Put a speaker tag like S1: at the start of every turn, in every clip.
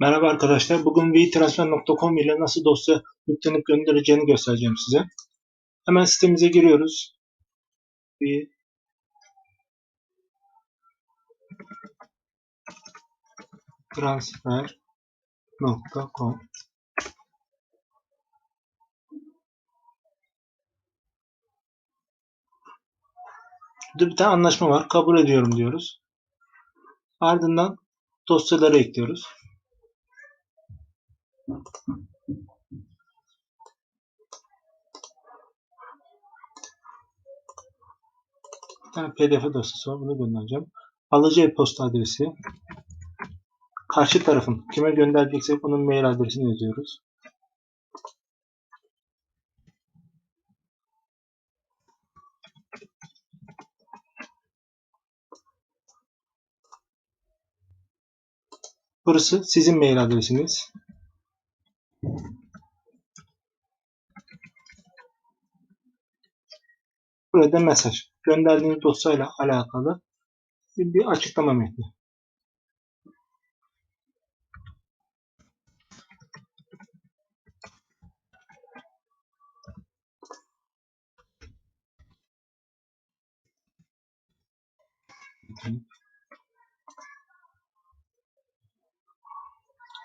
S1: Merhaba arkadaşlar. Bugün vtransfer.com ile nasıl dosya yüklenip göndereceğini göstereceğim size. Hemen sitemize giriyoruz. Bir transfer.com Burada bir tane anlaşma var. Kabul ediyorum diyoruz. Ardından dosyaları ekliyoruz. Bir tane pdf dosyası var. Bunu göndereceğim. Alıcı e-posta adresi. Karşı tarafın kime göndereceksek onun mail adresini yazıyoruz. Burası sizin mail adresiniz. Burada mesaj. Gönderdiğiniz dosyayla alakalı bir açıklama metni.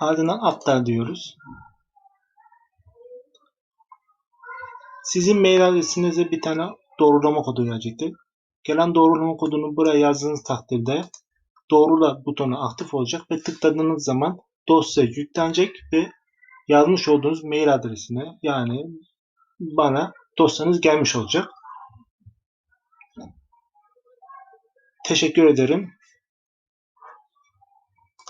S1: Ardından aptal diyoruz. Sizin mail adresinize bir tane doğrulama kodu gelecektir. Gelen doğrulama kodunu buraya yazdığınız takdirde doğrula butonu aktif olacak ve tıkladığınız zaman dosya yüklenecek ve yazmış olduğunuz mail adresine yani bana dosyanız gelmiş olacak. Teşekkür ederim.